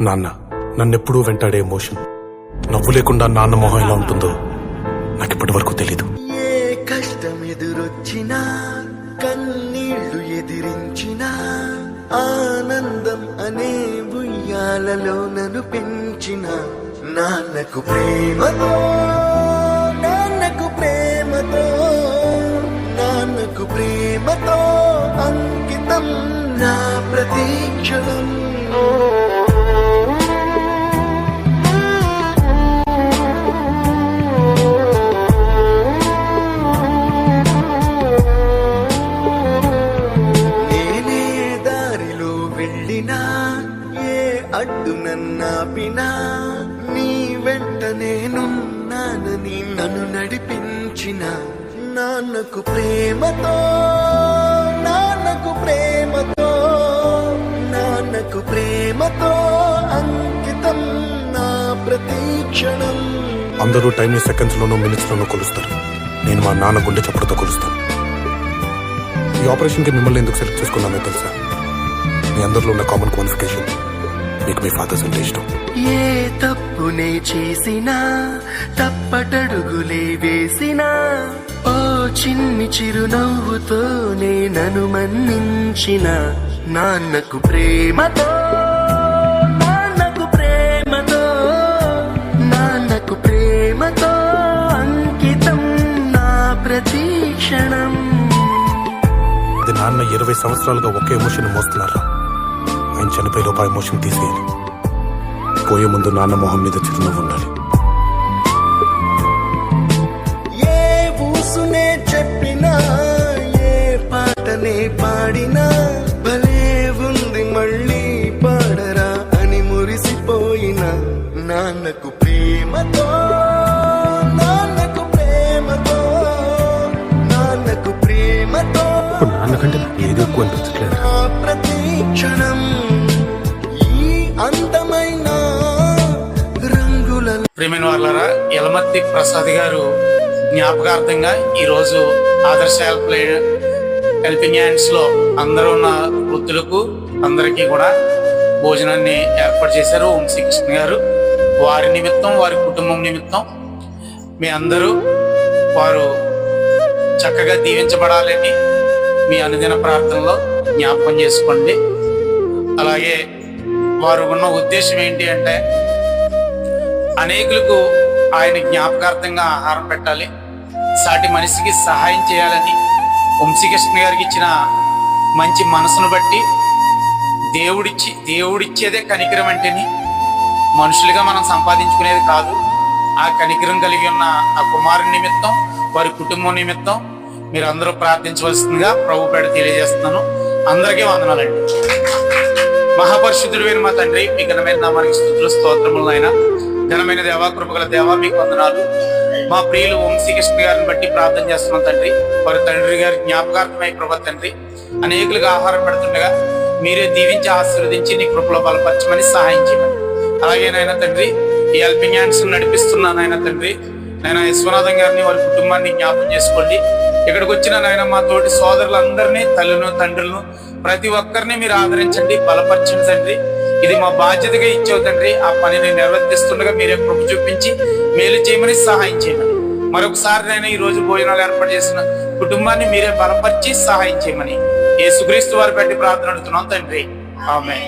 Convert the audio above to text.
నాన్న నన్నెప్పుడూ వెంటాడే ఎమోషన్. నవ్వు లేకుండా నాన్న మొహం ఎలా ఉంటుందో నాకు ఇప్పటి వరకు తెలీదు. ఏ కష్టం ఎదురొచ్చినా కన్నీళ్ళు ఎదిరించినా ఆనందం అనే ఉయ్యాలలో నన్ను పెంచిన నాన్నకు ప్రేమతో అడ్డు నన్నాపినా నీ వెంట నేనున్నానని నన్ను నడిపించిన నాన్నకు ప్రేమతో నాన్నకు ప్రేమతో నాన్నకు ప్రేమతో అంకితం నా ప్రతీక్షణం అందరూ టైంని సెకండ్స్ లోనూ మినిట్స్ లోనూ కొలుస్తారు. నేను మా నాన్న గుండె చప్పుడుతో కొలుస్తాను. ఈ ఆపరేషన్కి మిమ్మల్ని ఎందుకు సెలెక్ట్ చేసుకున్నానో తెలుసా? మీ అందరిలో ఉన్న కామన్ క్వాలిఫికేషన్. మీకు మీ ఫాదర్స్ అంటే ఇష్టం. ఏ తప్పునే చేసినా తప్పటడుగులే వేసినా ఓ చిన్ని చిరునవ్వుతో నన్ను మన్నించిన నాన్నకు ప్రేమతో నాన్నకు ప్రేమతో నాన్నకు ప్రేమతో అంకితం నా నాన్న ఇరవై సంవత్సరాలుగా ఒకే ఎమోషన్ మోస్తున్నారా? ఆయన చనిపోయే లోపు ఆ ఎమోషన్ తీసేయాలి. పోయే ముందు నాన్న మొహం మీద చిరునవ్వు ఉండాలి. ఏ ఊసునే చెప్పినా ఏ పాటనే పాడినా భలే ఉంది మళ్ళీ పాడరా అని మురిసిపోయిన నాన్నకు ప్రేమతో నాన్నకు ప్రేమతో నాన్నకు ప్రేమతో. ఇప్పుడు నాన్న కంటే నాకు ఏది ఎక్కువ అనిపించట్లేదు. ప్రతి క్షణం ప్రేమైన వాళ్ళరా యలమర్తి ప్రసాద్ గారు జ్ఞాపకార్థంగా ఈరోజు ఆదర్శ హెల్ప్ లైన్ హెల్పింగ్ హ్యాండ్స్లో అందరూ ఉన్న వృద్ధులకు అందరికీ కూడా భోజనాన్ని ఏర్పాటు చేశారు ఓం శ్రీకృష్ణ గారు. వారి నిమిత్తం వారి కుటుంబం నిమిత్తం మీ అందరూ వారు చక్కగా దీవించబడాలని మీ అనుదిన ప్రార్థనలో జ్ఞాపకం చేసుకోండి. అలాగే వారు ఉన్న ఉద్దేశం ఏంటి అంటే అనేకులకు ఆయన జ్ఞాపకార్థంగా ఆహారం పెట్టాలి. సాటి మనిషికి సహాయం చేయాలని వంశీకృష్ణ గారికి ఇచ్చిన మంచి మనసును బట్టి దేవుడిచ్చి దేవుడిచ్చేదే కనికరం అంటేని మనుషులుగా మనం సంపాదించుకునేది కాదు. ఆ కనికరం కలిగి ఉన్న ఆ కుమారు నిమిత్తం వారి కుటుంబం నిమిత్తం మీరు అందరూ ప్రార్థించవలసిందిగా ప్రభు పేడ తెలియజేస్తున్నాను. అందరికీ వందనాలండి. మహాపరిశుద్ధుడు మా తండ్రి మీ ఘనమైన నామానికి స్థుతులు స్తోత్రములు అయినా ఘనమైన దేవా కృపగల దేవా మీకు వందనాలు. మా ప్రియులు వంశీకృష్ణ గారిని బట్టి ప్రార్థన చేస్తున్నాం తండ్రి. వారి తండ్రి గారి జ్ఞాపకార్థమై ప్రభా తండ్రి. అనేకులకు ఆహారం పెడుతుండగా మీరే దీవించి ఆశీర్వదించి నీ కృపలో బలపరచమని సహాయం చేయమని. అలాగే నాయన తండ్రి ఈ హెల్పింగ్ హ్యాండ్స్ నడిపిస్తున్న నాయన తండ్రి నాయన విశ్వనాథం గారిని వారి కుటుంబాన్ని జ్ఞాపకం చేసుకోండి. ఇక్కడికి వచ్చిన నాయన మా తోటి సోదరులందరినీ తల్లులను తండ్రులను ప్రతి ఒక్కరిని మీరు ఆదరించండి బలపరచండి తండ్రి. ఇది మా బాధ్యతగా ఇచ్చావు తండ్రి. ఆ పనిని నిర్వర్తిస్తుండగా మీరే కృప చూపించి మేలు చేయమని సహాయం చేయమని. మరొకసారి నేను ఈ రోజు భోజనాలు ఏర్పాటు చేసిన కుటుంబాన్ని మీరే బలపరిచి సహాయం చేయమని. ఏ సుగ్రీస్తు వారి పెట్టి ప్రార్థన అడుగుతున్నాం తండ్రి. ఆమె